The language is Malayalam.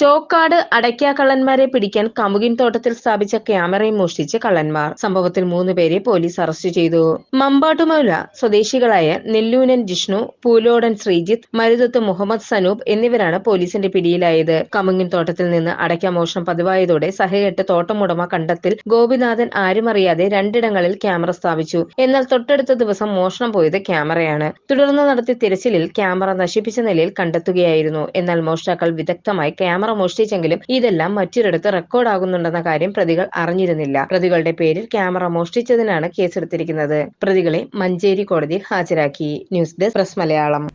ചോക്കാട് അടയ്ക്ക കള്ളന്മാരെ പിടിക്കാൻ കമുകിൻ തോട്ടത്തിൽ സ്ഥാപിച്ച ക്യാമറയും മോഷ്ടിച്ച കള്ളന്മാർ. സംഭവത്തിൽ മൂന്ന് പേരെ പോലീസ് അറസ്റ്റ് ചെയ്തു. മമ്പാട്ടുമൗല സ്വദേശികളായ നെല്ലൂനൻ ജിഷ്ണു പൂലോടൻ ശ്രീജിത്ത് മരുതത്ത് മുഹമ്മദ് സനൂപ് എന്നിവരാണ് പോലീസിന്റെ പിടിയിലായത്. കമുങ്ങിൻ തോട്ടത്തിൽ നിന്ന് അടയ്ക്ക മോഷണം പതിവായതോടെ സഹകെട്ട് തോട്ടമുടമ കണ്ടത്തിൽ ഗോപിനാഥൻ ആരുമറിയാതെ രണ്ടിടങ്ങളിൽ ക്യാമറ സ്ഥാപിച്ചു. എന്നാൽ തൊട്ടടുത്ത ദിവസം മോഷണം പോയത് ക്യാമറയാണ്. തുടർന്ന് നടത്തിയ തിരച്ചിലിൽ ക്യാമറ നശിപ്പിച്ച നിലയിൽ കണ്ടെത്തുകയായിരുന്നു. എന്നാൽ മോഷ്ടാക്കൾ വിദഗ്ധമായി ക്യാമറ മോഷ്ടിച്ചെങ്കിലും ഇതെല്ലാം മറ്റൊരിടത്ത് റെക്കോർഡാകുന്നുണ്ടെന്ന കാര്യം പ്രതികൾ അറിഞ്ഞിരുന്നില്ല. പ്രതികളുടെ പേരിൽ ക്യാമറ മോഷ്ടിച്ചതിനാണ് കേസെടുത്തിരിക്കുന്നത്. പ്രതികളെ മഞ്ചേരി കോടതിയിൽ ഹാജരാക്കി. News desk press Malayalam.